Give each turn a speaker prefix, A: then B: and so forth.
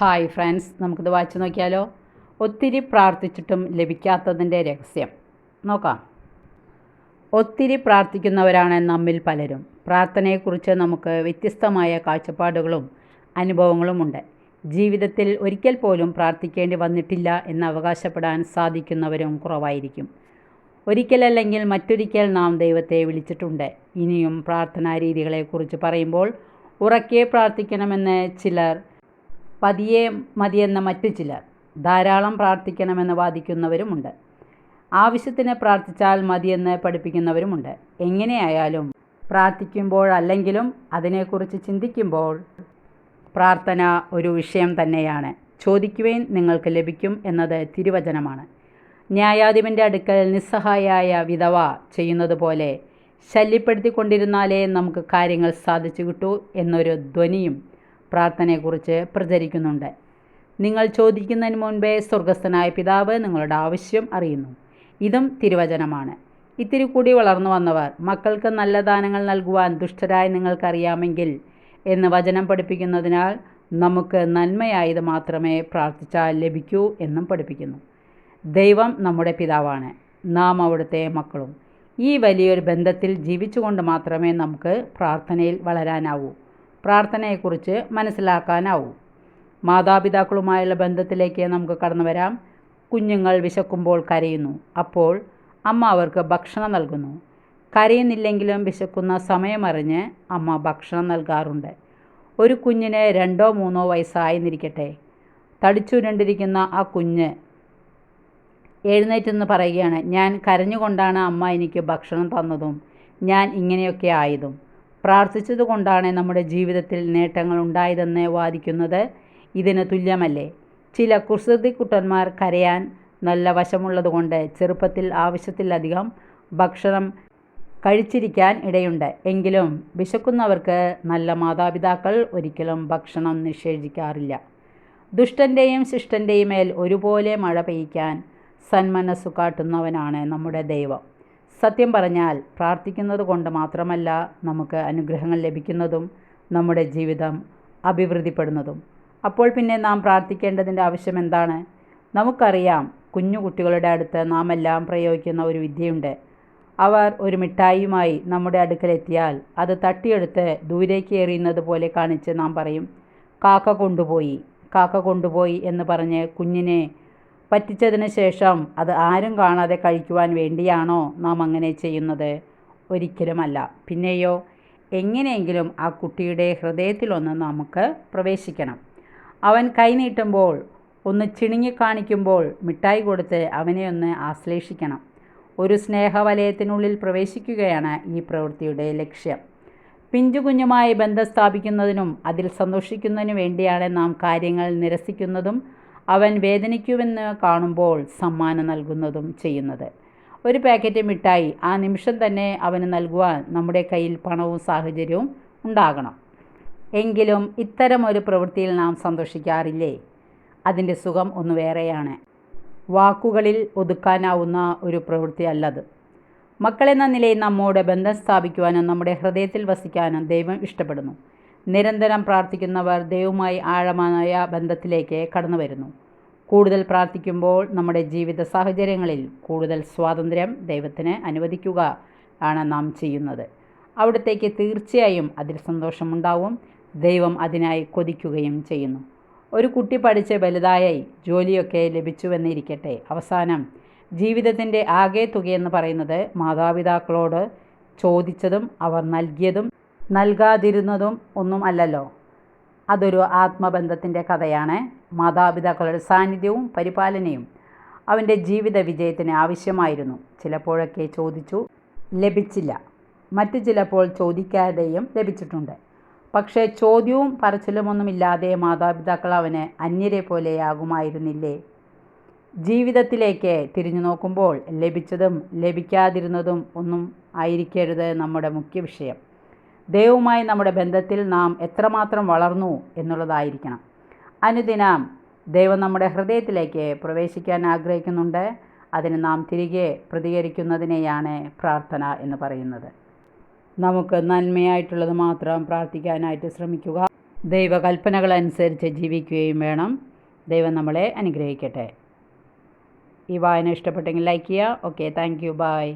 A: Hi friends നമുക്കിത് വായിച്ചു നോക്കിയാലോ? ഒത്തിരി പ്രാർത്ഥിച്ചിട്ടും ലഭിക്കാത്തതിന്റെ രഹസ്യം. നോക്കാം. ഒത്തിരി പ്രാർത്ഥിക്കുന്നവരാണ് നമ്മിൽ പലരും. പ്രാർത്ഥനയെക്കുറിച്ച് നമുക്ക് വ്യത്യസ്തമായ കാഴ്ചപ്പാടുകളും അനുഭവങ്ങളുമുണ്ട് ജീവിതത്തിൽ ഒരിക്കൽ പോലും പ്രാർത്ഥിക്കേണ്ടി വന്നിട്ടില്ല എന്ന് അവകാശപ്പെടാൻ സാധിക്കുന്നവരും കുറവായിരിക്കും. ഒരിക്കലല്ലെങ്കിൽ മറ്റൊരിക്കൽ നാം ദൈവത്തെ വിളിച്ചിട്ടുണ്ട്. ഇനിയും പ്രാർത്ഥനാ രീതികളെക്കുറിച്ച് പറയുമ്പോൾ ഉറക്കെ പ്രാർത്ഥിക്കണമെന്ന് ചിലർ പതിയെ മതിയെന്ന മറ്റു ചിലർ ധാരാളം പ്രാർത്ഥിക്കണമെന്ന് വാദിക്കുന്നവരുമുണ്ട്. ആവശ്യത്തിന് പ്രാർത്ഥിച്ചാൽ മതിയെന്ന് പഠിപ്പിക്കുന്നവരുമുണ്ട്. എങ്ങനെയായാലും പ്രാർത്ഥിക്കുമ്പോഴല്ലെങ്കിലും അതിനെക്കുറിച്ച് ചിന്തിക്കുമ്പോൾ പ്രാർത്ഥന ഒരു വിഷയം തന്നെയാണ്. ചോദിക്കുവേൻ നിങ്ങൾക്ക് ലഭിക്കും എന്നത് തിരുവചനമാണ്. ന്യായാധിപന്റെ അടുക്കൽ നിസ്സഹായായ വിധവ ചെയ്യുന്നത് പോലെ ശല്യപ്പെടുത്തിക്കൊണ്ടിരുന്നാലേ നമുക്ക് കാര്യങ്ങൾ സാധിച്ചു കിട്ടൂ എന്നൊരു ധ്വനിയും പ്രാർത്ഥനയെക്കുറിച്ച് പ്രചരിക്കുന്നുണ്ട്. നിങ്ങൾ ചോദിക്കുന്നതിന് മുൻപേ സ്വർഗസ്ഥനായ പിതാവ് നിങ്ങളുടെ ആവശ്യം അറിയുന്നു. ഇതും തിരുവചനമാണ്. ഇത്തിരി കൂടി വളർന്നു വന്നവർ മക്കൾക്ക് നല്ല ദാനങ്ങൾ നൽകുവാൻ ദുഷ്ടരായി നിങ്ങൾക്കറിയാമെങ്കിൽ എന്ന് വചനം പഠിപ്പിക്കുന്നതിനാൽ നമുക്ക് നന്മയായത് മാത്രമേ പ്രാർത്ഥിച്ചാൽ ലഭിക്കൂ എന്നും പഠിപ്പിക്കുന്നു. ദൈവം നമ്മുടെ പിതാവാണ്. നാം അവിടുത്തെ മക്കളും. ഈ വലിയൊരു ബന്ധത്തിൽ ജീവിച്ചുകൊണ്ട് മാത്രമേ നമുക്ക് പ്രാർത്ഥനയിൽ വളരാനാവൂ. പ്രാർത്ഥനയെക്കുറിച്ച് മനസ്സിലാക്കാനാവും. മാതാപിതാക്കളുമായുള്ള ബന്ധത്തിലേക്ക് നമുക്ക് കടന്നു വരാം. കുഞ്ഞുങ്ങൾ വിശക്കുമ്പോൾ കരയുന്നു. അപ്പോൾ അമ്മ അവർക്ക് ഭക്ഷണം നൽകുന്നു. കരയുന്നില്ലെങ്കിലും വിശക്കുന്ന സമയമറിഞ്ഞ് അമ്മ ഭക്ഷണം നൽകാറുണ്ട്. ഒരു കുഞ്ഞിന് രണ്ടോ മൂന്നോ വയസ്സായെന്നിരിക്കട്ടെ തടിച്ചുരുണ്ടിരിക്കുന്ന ആ കുഞ്ഞ് എഴുന്നേറ്റെന്ന് പറയുകയാണ്. ഞാൻ കരഞ്ഞുകൊണ്ടാണ് അമ്മ എനിക്ക് ഭക്ഷണം തന്നതും. ഞാൻ ഇങ്ങനെയൊക്കെ ആയതും. പ്രാർത്ഥിച്ചതുകൊണ്ടാണ് നമ്മുടെ ജീവിതത്തിൽ നേട്ടങ്ങൾ ഉണ്ടായതെന്ന് വാദിക്കുന്നത്. ഇതിന് തുല്യമല്ലേ? ചില കുസൃതി കുസൃതിക്കുട്ടന്മാർ കരയാൻ നല്ല വശമുള്ളതുകൊണ്ട് ചെറുപ്പത്തിൽ ആവശ്യത്തിലധികം ഭക്ഷണം കഴിച്ചിരിക്കാൻ ഇടയുണ്ട്. എങ്കിലും വിശക്കുന്നവർക്ക് നല്ല മാതാപിതാക്കൾ ഒരിക്കലും ഭക്ഷണം നിഷേധിക്കാറില്ല ദുഷ്ടന്റെയും ശിഷ്ടന്റെയും മേൽ ഒരുപോലെ മഴ പെയ്യ്ക്കാൻ സന്മനസ്സു കാട്ടുന്നവനാണ് നമ്മുടെ ദൈവം. സത്യം പറഞ്ഞാൽ പ്രാർത്ഥിക്കുന്നത് കൊണ്ട് മാത്രമല്ല നമുക്ക് അനുഗ്രഹങ്ങൾ ലഭിക്കുന്നതും നമ്മുടെ ജീവിതം അഭിവൃദ്ധിപ്പെടുന്നതും. അപ്പോൾ പിന്നെ നാം പ്രാർത്ഥിക്കേണ്ടതിന്റെ ആവശ്യം എന്താണ്? നമുക്കറിയാം കുഞ്ഞു കുട്ടികളുടെ അടുത്ത് നാം എല്ലാം പ്രയോഗിക്കുന്ന ഒരു വിദ്യയുണ്ട്. അവർ ഒരു മിഠായിയുമായി നമ്മുടെ അടുക്കലെത്തിയാൽ അത് തട്ടിയെടുത്ത് ദൂരേക്ക് എറിയുന്നത് പോലെ കാണിച്ച് നാം പറയും കാക്ക കൊണ്ടുപോയി കാക്ക കൊണ്ടുപോയി എന്ന് പറഞ്ഞ് കുഞ്ഞിനെ പറ്റിച്ചതിന് ശേഷം അത് ആരും കാണാതെ കഴിക്കുവാൻ വേണ്ടിയാണോ നാം അങ്ങനെ ചെയ്യുന്നത്? ഒരിക്കലുമല്ല. പിന്നെയോ എങ്ങനെയെങ്കിലും ആ കുട്ടിയുടെ ഹൃദയത്തിലൊന്ന് നമുക്ക് പ്രവേശിക്കണം. അവൻ കൈനീട്ടുമ്പോൾ ഒന്ന് ചിണുങ്ങി കാണിക്കുമ്പോൾ മിഠായി കൊടുത്ത് അവനെ ഒന്ന് ആശ്ലേഷിക്കണം. ഒരു സ്നേഹവലയത്തിനുള്ളിൽ പ്രവേശിക്കുകയാണ് ഈ പ്രവൃത്തിയുടെ ലക്ഷ്യം. പിഞ്ചു കുഞ്ഞുമായി ബന്ധം സ്ഥാപിക്കുന്നതിനും അതിൽ സന്തോഷിക്കുന്നതിനു വേണ്ടിയാണ് നാം കാര്യങ്ങൾ നിരസിക്കുന്നതും അവൻ വേദനിക്കുമെന്ന് കാണുമ്പോൾ സമ്മാനം നൽകുന്നതും ചെയ്യുന്നത്. ഒരു പാക്കറ്റ് മിഠായി ആ നിമിഷം തന്നെ അവന് നൽകുവാൻ നമ്മുടെ കയ്യിൽ പണവും സാഹചര്യവും ഉണ്ടാകണം. എങ്കിലും ഇത്തരം ഒരു പ്രവൃത്തിയിൽ നാം സന്തോഷിക്കാറില്ലേ? അതിന്റെ സുഖം ഒന്ന് വേറെയാണ്. വാക്കുകളിൽ ഒതുക്കാനാവുന്ന ഒരു പ്രവൃത്തി അല്ലത്. മക്കളെന്ന നിലയിൽ നമ്മോട് ബന്ധം സ്ഥാപിക്കുവാനും നമ്മുടെ ഹൃദയത്തിൽ വസിക്കാനും ദൈവം ഇഷ്ടപ്പെടുന്നു. നിരന്തരം പ്രാർത്ഥിക്കുന്നവർ ദൈവമായി ആഴമായ ബന്ധത്തിലേക്ക് കടന്നു വരുന്നു കൂടുതൽ പ്രാർത്ഥിക്കുമ്പോൾ നമ്മുടെ ജീവിത സാഹചര്യങ്ങളിൽ കൂടുതൽ സ്വാതന്ത്ര്യം ദൈവത്തിന് അനുവദിക്കുക ആണ് നാം ചെയ്യുന്നത്. അവിടത്തേക്ക് തീർച്ചയായും അതിൽ സന്തോഷമുണ്ടാവും. ദൈവം അതിനായി കൊതിക്കുകയും ചെയ്യുന്നു. ഒരു കുട്ടി പഠിച്ച് വലുതായി ജോലിയൊക്കെ ലഭിച്ചുവെന്നിരിക്കട്ടെ. അവസാനം ജീവിതത്തിന്റെ ആകെ തുകയെന്ന് പറയുന്നത് മാതാപിതാക്കളോട് ചോദിച്ചതും അവർ നൽകിയതും നൽകാതിരുന്നതും ഒന്നും അല്ലല്ലോ. അതൊരു ആത്മബന്ധത്തിന്റെ കഥയാണ്. മാതാപിതാക്കളുടെ സാന്നിധ്യവും പരിപാലനയും അവന്റെ ജീവിത വിജയത്തിന് ആവശ്യമായിരുന്നു. ചിലപ്പോഴൊക്കെ ചോദിച്ചു ലഭിച്ചില്ല. മറ്റു ചിലപ്പോൾ ചോദിക്കാതെയും ലഭിച്ചിട്ടുണ്ട്. പക്ഷേ ചോദ്യവും പറച്ചിലുമൊന്നുമില്ലാതെ മാതാപിതാക്കൾ അവന് അന്യരെ പോലെയാകുമായിരുന്നില്ലേ? ജീവിതത്തിലേക്ക് തിരിഞ്ഞു നോക്കുമ്പോൾ ലഭിച്ചതും ലഭിക്കാതിരുന്നതും ഒന്നും ആയിരിക്കരുത് നമ്മുടെ മുഖ്യ വിഷയം. ദൈവവുമായി നമ്മുടെ ബന്ധത്തിൽ നാം എത്രമാത്രം വളർന്നു എന്നുള്ളതായിരിക്കണം. അനുദിനം ദൈവം നമ്മുടെ ഹൃദയത്തിലേക്ക് പ്രവേശിക്കാൻ ആഗ്രഹിക്കുന്നുണ്ട്. അതിന് നാം തിരികെ പ്രതികരിക്കുന്നതിനെയാണ് പ്രാർത്ഥന എന്ന് പറയുന്നത്. നമുക്ക് നന്മയായിട്ടുള്ളത് മാത്രം പ്രാർത്ഥിക്കാനായിട്ട് ശ്രമിക്കുക. ദൈവകൽപ്പനകൾ അനുസരിച്ച് ജീവിക്കുകയും വേണം. ദൈവം നമ്മളെ അനുഗ്രഹിക്കട്ടെ. ഈ വായന ഇഷ്ടപ്പെട്ടെങ്കിൽ ലൈക്ക് ചെയ്യുക. Okay thank you. ബൈ.